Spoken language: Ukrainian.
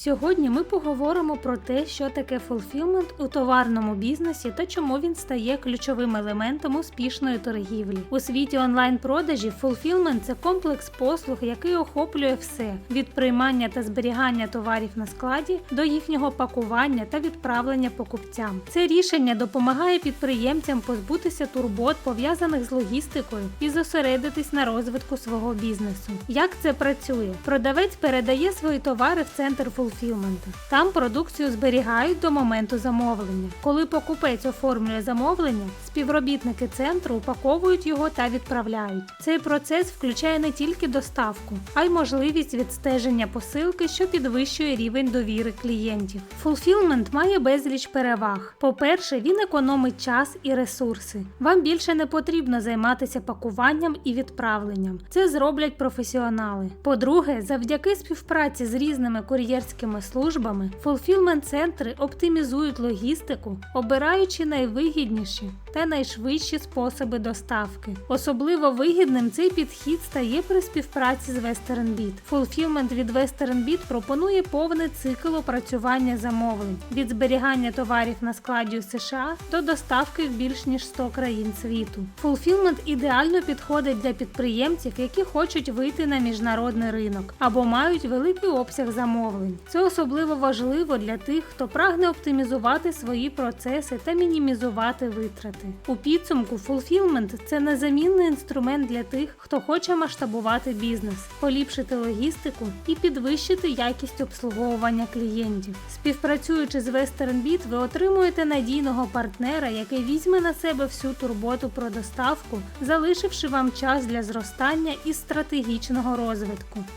Сьогодні ми поговоримо про те, що таке фулфілмент у товарному бізнесі та чому він стає ключовим елементом успішної торгівлі. У світі онлайн-продажів фулфілмент це комплекс послуг, який охоплює все від приймання та зберігання товарів на складі до їхнього пакування та відправлення покупцям. Це рішення допомагає підприємцям позбутися турбот, пов'язаних з логістикою, і зосередитись на розвитку свого бізнесу. Як це працює? Продавець передає свої товари в центр фулфілменту. Там продукцію зберігають до моменту замовлення. Коли покупець оформлює замовлення, співробітники центру упаковують його та відправляють. Цей процес включає не тільки доставку, а й можливість відстеження посилки, що підвищує рівень довіри клієнтів. Фулфілмент має безліч переваг. По-перше, він економить час і ресурси. Вам більше не потрібно займатися пакуванням і відправленням. Це зроблять професіонали. По-друге, завдяки співпраці з різними кур'єрськими службами, фулфілмент центри оптимізують логістику, обираючи найвигідніші та найшвидші способи доставки. Особливо вигідним цей підхід стає при співпраці з WesternBit. Fulfillment від WesternBit пропонує повний цикл опрацювання замовлень від зберігання товарів на складі у США до доставки в більш ніж 100 країн світу. Fulfillment ідеально підходить для підприємців, які хочуть вийти на міжнародний ринок або мають великий обсяг замовлень. Це особливо важливо для тих, хто прагне оптимізувати свої процеси та мінімізувати витрати. У підсумку Fulfillment – це незамінний інструмент для тих, хто хоче масштабувати бізнес, поліпшити логістику і підвищити якість обслуговування клієнтів. Співпрацюючи з WesternBit, ви отримуєте надійного партнера, який візьме на себе всю турботу про доставку, залишивши вам час для зростання і стратегічного розвитку.